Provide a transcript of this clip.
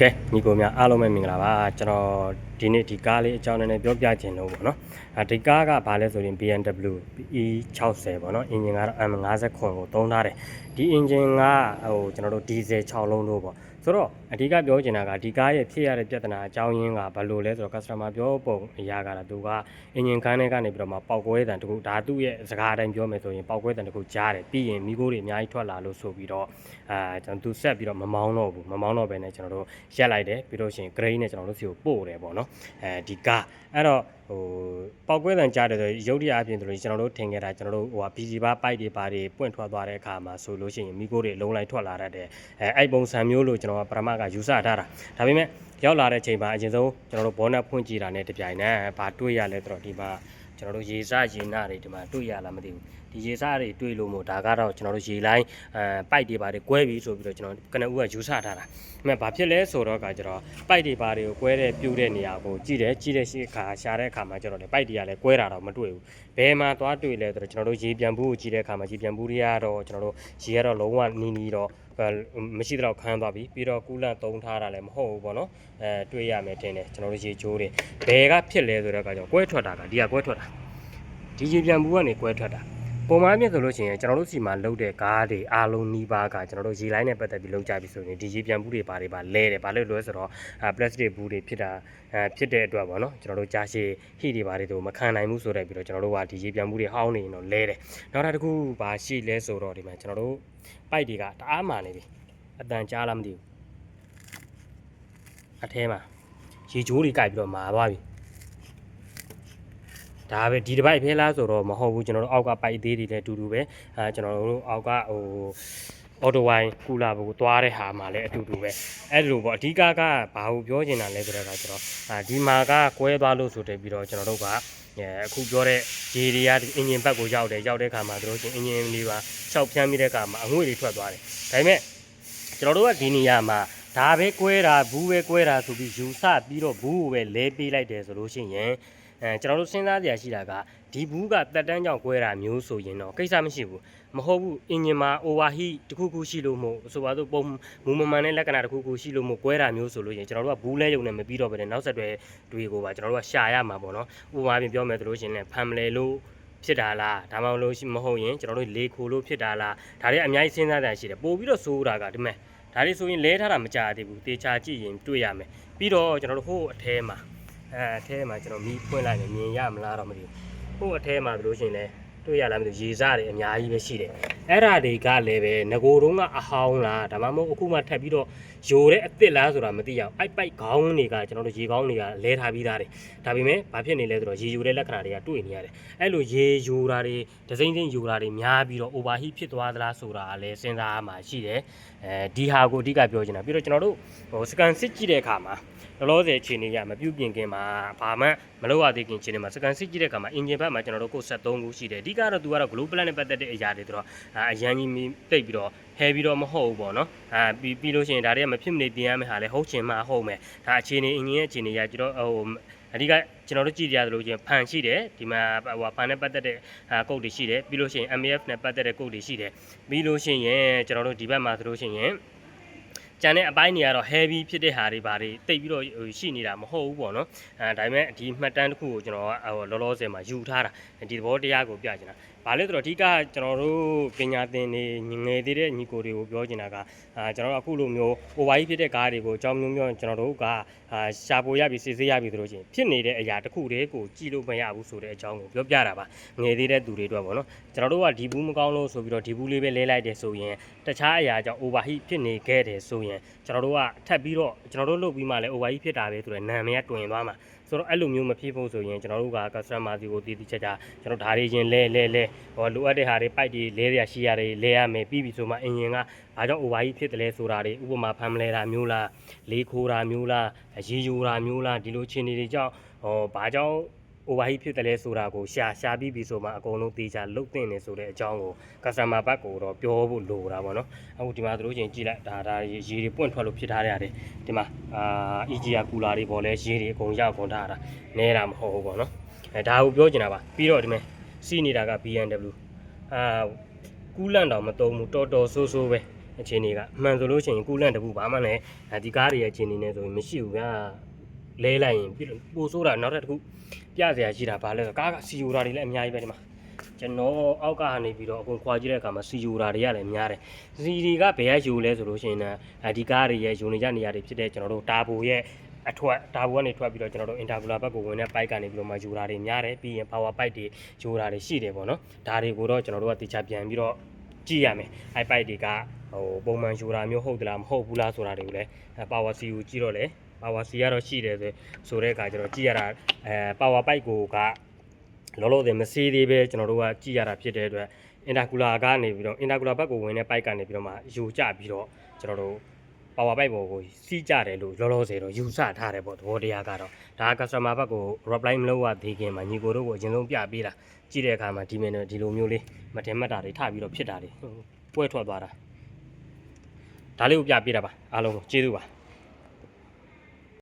ကဲညီကိုများအားလုံးပဲမင်္ဂလာပါကျွန်တော်ဒီနေ့ဒီကားလေးအကြောင်းနည်းနည်းပြောပြခြင်းလို့ပေါ့နော်အဲဒီကားကဘာလဲဆိုရင် BMW E60 ပေါ့နော်အင်ဂျင်ကတော့ M50 ခွန်ကိုသုံးထားတယ်ဒီအင်ဂျင်ကဟိုကျွန်တော်တို့ဒီဇယ်6လုံးလို့ပေါ့ ဆိုတော့အဓိကပြောချင်တာကဒီကားရဲ့ဖြစ်ရတဲ့ပြဿနာအကြောင်းရင်းကဘယ်လိုလဲဆိုတော့ customer ပြောပုံအရာကလည်းသူကအင်ဂျင်ခန်းထဲကနေပြီးတော့မှပောက်ကွဲတန်တကူဒါသူ့ရဲ့စကားအတိုင်းပြောမယ်ဆိုရင်ပောက်ကွဲတန်တကူကြားတယ်ပြီးရင်မိခိုးတွေအများကြီးထွက်လာလို့ဆိုပြီးတော့အာကျွန်တော်သူဆက်ပြီးတော့မမောင်းတော့ဘူးမမောင်းတော့ဘဲနဲ့ကျွန်တော်တို့ရက်လိုက်တယ်ပြီးတော့ရှင် grade နဲ့ကျွန်တော်တို့စီကိုပို့တယ်ပေါ့နော်အဲဒီကားအဲ့တော့ ဟိုပောက်ကွဲတန်ကြားတယ်ဆိုရုပ်တရားအပြင်ဆိုလို့ကျွန်တော်တို့ထင်ခဲ့တာကျွန်တော်တို့ဟိုဟာ PC ဘာပိုက်တွေပါတွေပွင့်ထွက်သွားတဲ့အခါမှာဆိုလို့ရှိရင်မိခိုးတွေလုံးလိုက်ထွက်လာတတ်တယ်အဲအဲ့ပုံစံမျိုးလို့ကျွန်တော်ကပရမတ်ကယူဆထားတာဒါပေမဲ့ရောက်လာတဲ့ချိန်မှာအရင်ဆုံးကျွန်တော်တို့ဘောနက်ဖွင့်ကြည့်တာနဲ့တပြိုင်နက်ဘာတွေ့ရလဲဆိုတော့ဒီမှာကျွန်တော်တို့ရေစရေနာတွေဒီမှာတွေ့ရလားမသိဘူးဒီ ရေစတွေတွေ့လို့မို့ဒါကတော့ကျွန်တော်တို့ရေလိုင်းအဲပိုက်တွေပါတယ်ကွဲပြီဆိုပြီးတော့ကျွန်တော်ကနဦးကယူဆထားတာအမှဘာဖြစ်လဲဆိုတော့ကကျွန်တော်ပိုက်တွေပါတွေကိုကွဲတဲ့ပြူတဲ့နေရာကိုကြည့်တယ်ကြည့်တဲ့ရှိခါရှာတဲ့အခါမှာကျွန်တော်လေပိုက်တွေကလည်းကွဲတာတော့မတွေ့ဘူးဘယ်မှာသွားတွေ့လဲဆိုတော့ကျွန်တော်တို့ရေပြန်ဘူးကိုကြည့်တဲ့အခါမှာရေပြန်ဘူးတွေကတော့ကျွန်တော်တို့ရေကတော့လုံးဝနီးနီးတော့မရှိတော့ခန်းသွားပြီပြီးတော့ကူလန့်သုံးထားတာလည်းမဟုတ်ဘူးပေါ့နော်အဲတွေ့ရမယ်ထင်တယ်ကျွန်တော်တို့ရေချိုးတယ်ဘယ်ကဖြစ်လဲဆိုတော့ကကြောင့်ကွဲထွက်တာကဒီကကွဲထွက်တာဒီရေပြန်ဘူးကနေကွဲထွက်တာ ပုံမှန်အဖြစ်ဆိုလို့ရှိရင်ကျွန်တော်တို့စီမှာလုတ်တဲ့ကားတွေအားလုံးနီးပါးကကျွန်တော်တို့ရေလိုင်းနဲ့ပတ်သက်ပြီးလုတ်ကြပြီဆိုရင်ဒီရေပြန်ဘူးတွေပါတွေပါလဲတယ်ဘာလို့လဲဆိုတော့အဲပလတ်စတစ်ဘူးတွေဖြစ်တာအဲဖြစ်တဲ့အတွက်ပေါ့နော်ကျွန်တော်တို့ကြာရှည်ဟိတွေပါတွေတို့မခံနိုင်ဘူးဆိုတော့ပြီးတော့ကျွန်တော်တို့ကဒီရေပြန်ဘူးတွေဟောင်းနေရင်တော့လဲတယ်နောက်တစ်ခုဘာရှိလဲဆိုတော့ဒီမှာကျွန်တော်တို့ပိုက်တွေကတအားမာနေပြီအတန်ကြားလားမသိဘူးအထဲမှာရေချိုးတွေကြိုက်ပြီးတော့မာသွားပြီ ဒါပဲဒီတစ်ပိုက်ဖဲလားဆိုတော့မဟုတ်ဘူးကျွန်တော်တို့အောက်ကပိုက်သေးတွေလည်းအတူတူပဲအဲကျွန်တော်တို့အောက်ကဟိုအော်တိုဝိုင်းကူလာဘကိုသွားတဲ့ဟာမှာလည်းအတူတူပဲအဲ့လိုပေါ့အဓိကကဘာကိုပြောချင်တာလဲဆိုတော့ကကျွန်တော်အာဒီမှာကကွဲသွားလို့ဆိုတဲ့ပြီးတော့ကျွန်တော်တို့ကအဲအခုပြောတဲ့ရေတွေကအင်ဂျင်ဘက်ကိုရောက်တယ်ရောက်တဲ့အခါမှာတို့ချင်းအင်ဂျင်လေးပါခြောက်ဖြန်းပြီးတဲ့အခါမှာအငွေ့တွေထွက်သွားတယ်ဒါပေမဲ့ကျွန်တော်တို့ကဒီနေရာမှာဒါပဲကွဲတာဘူးပဲကွဲတာဆိုပြီးယူဆပြီးတော့ဘူးကိုပဲလဲပေးလိုက်တယ်ဆိုလို့ရှိရင် အဲကျွန်တော်တို့စဉ်းစားကြရရှိတာကဒီဘူးကတက်တန်းကြောင့်ကွဲတာမျိုးဆိုရင်တော့ကိစ္စမရှိဘူးမဟုတ်ဘူးအင်ဂျင်မှာ overheat တခုခုရှိလို့မို့ဆိုပါတော့ပုံမူမမှန်တဲ့လက္ခဏာတခုခုရှိလို့မို့ကွဲတာမျိုးဆိုလို့ရင်ကျွန်တော်တို့ကဘူးလဲယုံနဲ့မပြီးတော့ပဲနဲ့နောက်ဆက်တွဲတွေကိုပါကျွန်တော်တို့ကရှာရမှာပေါ့နော်ဥပမာပြင်ပြောမယ်ဆိုလို့ရှိရင်လည်းဖမ်မလဲလို့ဖြစ်တာလားဒါမှမဟုတ်မဟုတ်ရင်ကျွန်တော်တို့လေခိုလို့ဖြစ်တာလားဒါတွေအများကြီးစဉ်းစားတာရှိတယ်ပို့ပြီးတော့စိုးတာကဒီမဲ့ဒါတွေဆိုရင်လဲထားတာမကြသေးဘူးတေချာကြည့်ရင်တွေ့ရမယ်ပြီးတော့ကျွန်တော်တို့ဟိုအထဲမှာ အဲအထဲမှာကျွန်တော်မီးဖွင့်လိုက်ရင်မြင်ရမလားတော့မသိဘူးဟိုအထဲမှာတို့ရှင်လဲ တွေ့ရလားမသိဘူးရေစားတွေအများကြီးပဲရှိတယ်အဲ့ဓာတွေကလည်းပဲငကိုတုံးကအဟောင်းလားဒါမှမဟုတ်အခုမှထပ်ပြီးတော့ယိုတဲ့အစ်စ်လားဆိုတာမသိရအောင်အိုက်ပိုက်ခေါင်းတွေကကျွန်တော်တို့ရေခေါင်းတွေကလဲထားပြီးသားတယ်ဒါပေမဲ့ဘာဖြစ်နေလဲဆိုတော့ရေယိုတဲ့လက္ခဏာတွေကတွေ့နေရတယ်အဲ့လိုရေယိုတာတွေဒစိမ့်စိမ့်ယိုတာတွေများပြီးတော့ overheat ဖြစ်သွားသလားဆိုတာကလည်းစဉ်းစားရမှာရှိတယ်အဲဒီဟာကိုအဓိကပြောချင်တာပြီးတော့ကျွန်တော်တို့ဟိုစကန်စစ်ကြည့်တဲ့အခါမှာလောလောဆယ်အခြေအနေရမပြုတ်ပြင်ခင်မှာဘာမှမလုပ်ရသေးခင်အခြေအနေမှာစကန်စစ်ကြည့်တဲ့အခါမှာအင်ဂျင်ဘက်မှာကျွန်တော်တို့ကို73ခုရှိတယ်အဓိကတော့သူကတော့ global plan နဲ့ပတ်သက်တဲ့အရာတွေဆိုတော့အာအရန်ကြီးတိတ်ပြီးတော့ဟဲပြီးတော့မဟုတ်ဘူးပေါ့နော်အာပြီးပြီးလို့ရှိရင်ဒါတွေကမဖြစ်မနေပြင်ရမယ့်ဟာလဲဟုတ်ချင်မှဟုတ်မယ်ဒါအခြေအနေအင်ဂျင်ရဲ့အခြေအနေရကျွန်တော်ဟိုအဓိကကျွန်တော်တို့ကြည့်ကြရသလိုချင်းဖန်ရှိတယ်ဒီမှာဟိုဖန်နဲ့ပတ်သက်တဲ့ကုတ်တွေရှိတယ်ပြီးလို့ရှိရင် MF နဲ့ပတ်သက်တဲ့ကုတ်တွေရှိတယ်ပြီးလို့ရှိရင်ကျွန်တော်တို့ဒီဘက်မှာဆိုလို့ရှိရင် ကျန်တဲ့အပိုင်းတွေကတော့ heavy ဖြစ်တဲ့ဟာတွေဘာတွေတိတ်ပြီးတော့ဟိုရှိနေတာမဟုတ်ဘူးပေါ့နော်အဲဒါပေမဲ့ဒီမှတ်တမ်းတစ်ခုကိုကျွန်တော်ကဟိုလောလောဆယ်မှာယူထားတာဒီသဘောတရားကိုပြချင်တာဘာလဲဆိုတော့အဓိကကျွန်တော်တို့ပညာသင်နေငယ်သေးတဲ့ညီကိုတွေကိုပြောချင်တာကအာကျွန်တော်တို့အခုလိုမျိုး over ဖြစ်တဲ့ကားတွေကိုအကြောင်းမျိုးမျိုးကျွန်တော်တို့ကအာရှာပိုရပြီးစစ်ဆေးရပြီးဆိုလို့ချင်းဖြစ်နေတဲ့အရာတစ်ခုတည်းကိုကြည့်လို့မရဘူးဆိုတဲ့အကြောင်းကိုပြောပြတာပါငယ်သေးတဲ့သူတွေအတွက်ပေါ့နော်ကျွန်တော်တို့ကဒီဘူးမကောင်းလို့ဆိုပြီးတော့ဒီဘူးလေးပဲလဲလိုက်တယ်ဆိုရင်တခြားအရာကြောင့် overheat ဖြစ်နေခဲ့တယ်ဆိုရင်ကျွန်တော်တို့ကထပ်ပြီးတော့ကျွန်တော်တို့လုပ်ပြီးမှလည်း overheat ဖြစ်တာပဲဆိုတော့နာမည်ကတွင်သွားမှာ ဆိုတော့အဲ့လိုမျိုးမဖြစ်ဖို့ဆိုရင်ကျွန်တော်တို့က customer စီကိုတည်တည်ချာချာကျွန်တော်ဓာရီချင်းလဲလဲလဲဟောလိုအပ်တဲ့ဟာတွေပိုက်တွေလဲရရှိရတယ်လဲရမယ်ပြီးပြီဆိုမှအင်ဂျင်ကဘာကြောင့် overheat ဖြစ်တယ်လဲဆိုတာတွေဥပမာဖမ်းမလဲတာမျိုးလားလေးခိုးတာမျိုးလားရေယူတာမျိုးလားဒီလိုချင်းတွေကြောင့်ဟောဘာကြောင့် overheat ဖြစ်တယ်လဲဆိုတာကိုရှာရှာပြီးပြီဆိုမှအကုန်လုံးတေချာလုတ်တင်နေဆိုတဲ့အကြောင်းကို customer ဘက်ကိုတော့ပြောဖို့လိုတာပေါ့နော်အခုဒီမှာတို့ချင်းကြည့်လိုက်ဒါဒါရေတွေပွင့်ထွက်လို့ဖြစ်ထားတဲ့ဟာတွေဒီမှာအာ EGR ကူလာတွေပေါ်လဲရေတွေအကုန်ရောက်ကုန်ထားတာနဲတာမဟုတ်ဘူးပေါ့နော်အဲဒါကိုပြောချင်တာပါပြီးတော့ဒီမှာစီးနေတာက BMW အာကူလန့်တောင်မတုံးဘူးတော်တော်ဆိုးဆိုးပဲအခြေအနေကအမှန်ဆိုလို့ရှိရင်ကူလန့်တပူဘာမှလည်းဒီကားတွေရဲ့အခြေအနေနဲ့ဆိုရင်မရှိဘူးဗျာ လဲလိုက်ရင်ပြပိုဆိုးတာနောက်တစ်ခုပြစရာရှိတာဘာလဲဆိုကားကစီယိုတာတွေလည်းအများကြီးပဲဒီမှာကျွန်တော်အောက်ကနေပြီးတော့အကုန်ခွာကြည့်တဲ့အခါမှာစီယိုတာတွေကလည်းများတယ်စီတွေကဘယ်ကယူလဲဆိုလို့ရှိရင်ဒီကားတွေရဲ့ယူနေကြနေရာတွေဖြစ်တဲ့ကျွန်တော်တို့တာဘိုရဲ့အထွက်တာဘူကနေထွက်ပြီးတော့ကျွန်တော်တို့ intercooler ဘက်ကိုဝင်တဲ့ပိုက်ကနေပြီးတော့မှယူတာတွေများတယ်ပြီးရင် power pipe တွေယူတာတွေရှိတယ်ပေါ့နော်ဒါတွေကိုတော့ကျွန်တော်တို့ကတေချာပြန်ပြီးတော့ကြည့်ရမယ်အဲ pipe တွေကဟိုပုံမှန်ယူတာမျိုးဟုတ်သလားမဟုတ်ဘူးလားဆိုတာတွေကိုလည်း power C ကိုကြည့်တော့လေ power C ကတော့ရှိတယ်ဆိုဆိုတဲ့အခါကျတော့ကြည့်ရတာအဲ power pipe ကိုကလောလောဆယ်မစေးသေးပဲကျွန်တော်တို့ကကြည့်ရတာဖြစ်တဲ့အတွက် intercooler ကနေပြီးတော့ intercooler ဘက်ကိုဝင်တဲ့ pipe ကနေပြီးတော့မှယူကျပြီးတော့ကျွန်တော်တို့ power pipe ပေါ်ကိုစီးကြတယ်လို့လောလောဆယ်တော့ယူဆထားတယ်ပေါ့သဘောတရားကတော့ဒါက customer ဘက်ကို reply မလုပ်ရသေးခင်မှာညီကိုတို့ကိုအရင်ဆုံးပြပေးတာကြည့်တဲ့အခါမှာဒီမင်းတို့ဒီလိုမျိုးလေးမတင်မှတ်တာတွေထပြီးတော့ဖြစ်တာတွေပွဲထွက်သွားတာဒါလေးကိုပြပေးတာပါအားလုံးကိုကျေးဇူးပါ